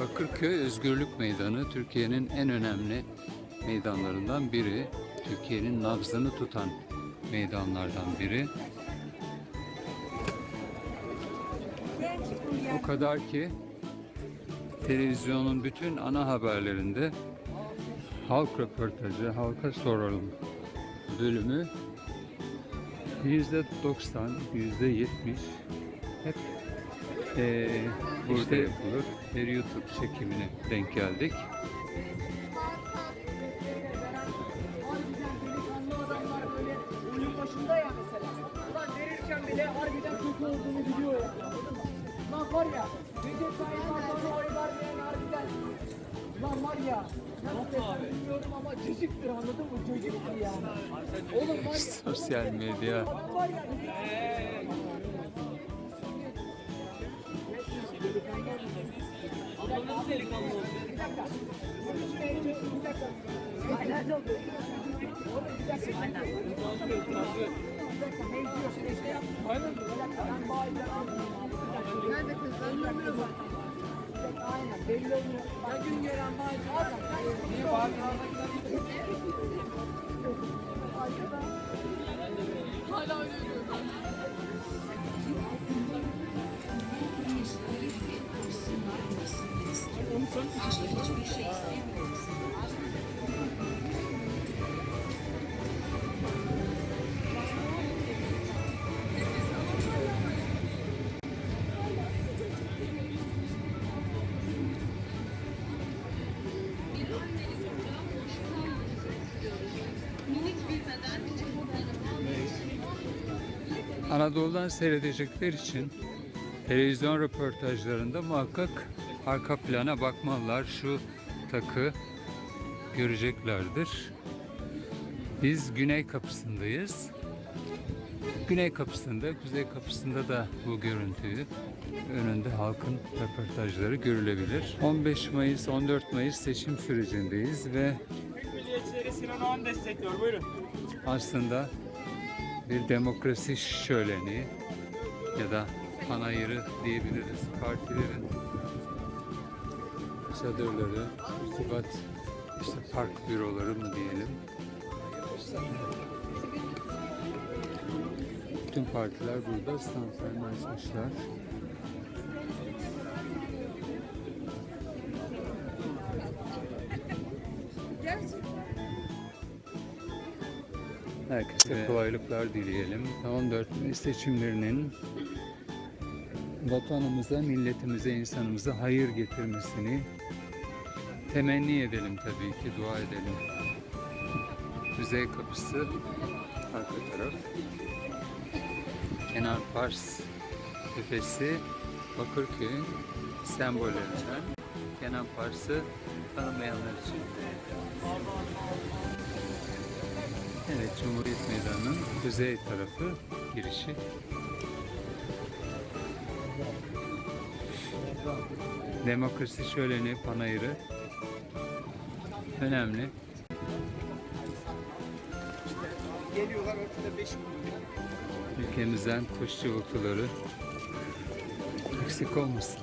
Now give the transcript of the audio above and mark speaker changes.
Speaker 1: Bakırköy Özgürlük Meydanı Türkiye'nin en önemli meydanlarından biri. Türkiye'nin nabzını tutan meydanlardan biri. O kadar ki televizyonun bütün ana haberlerinde halk röportajı, halka soralım bölümü yüzde 90, yüzde 70 hep eee burada yapılır. Bir YouTube çekimine denk geldik.
Speaker 2: Delikanlı adamlar böyle oyun başında ya mesela. Ulan verirken bile harbiden kötü olduğunu biliyor ya. Anladın mı? Lan var ya. Recep Tayyip Erdoğan'a oy vermeyen harbiden. Lan var ya. Nasıl desem bilmiyorum ama cacıktır anladın mı? Cacıktır yani. Oğlum var ya.
Speaker 1: Sosyal medya.
Speaker 2: Adam var ya. Hala öyle
Speaker 1: Anadolu'dan seyredecekler için televizyon röportajlarında muhakkak arka plana bakmalılar. Şu takı göreceklerdir. Biz güney kapısındayız. Güney kapısında, kuzey kapısında da bu görüntüyü önünde halkın röportajları görülebilir. 15 Mayıs, 14 Mayıs seçim sürecindeyiz ve
Speaker 3: Türk milliyetçileri Sinan Oğan destekliyor. Buyurun.
Speaker 1: aslında bir demokrasi şöleni ya da panayırı diyebiliriz. Partilerin çadırları, irtibat, işte park büroları mı diyelim. Bütün partiler burada standlarını açmışlar. Herkese kolaylıklar dileyelim. 14 Mayıs seçimlerinin vatanımıza, milletimize, insanımıza hayır getirmesini temenni edelim tabii ki, dua edelim. Kuzey kapısı arka taraf. Kenar Pars Tepesi Bakırköy'ün sembollerinden. Kenan Pars'ı tanımayanlar için Evet, Cumhuriyet Meydanı'nın kuzey tarafı girişi. Demokrasi şöleni panayırı önemli.
Speaker 3: Geliyorlar ortada 5
Speaker 1: Ülkemizden kuş cıvıltıları eksik olmasın.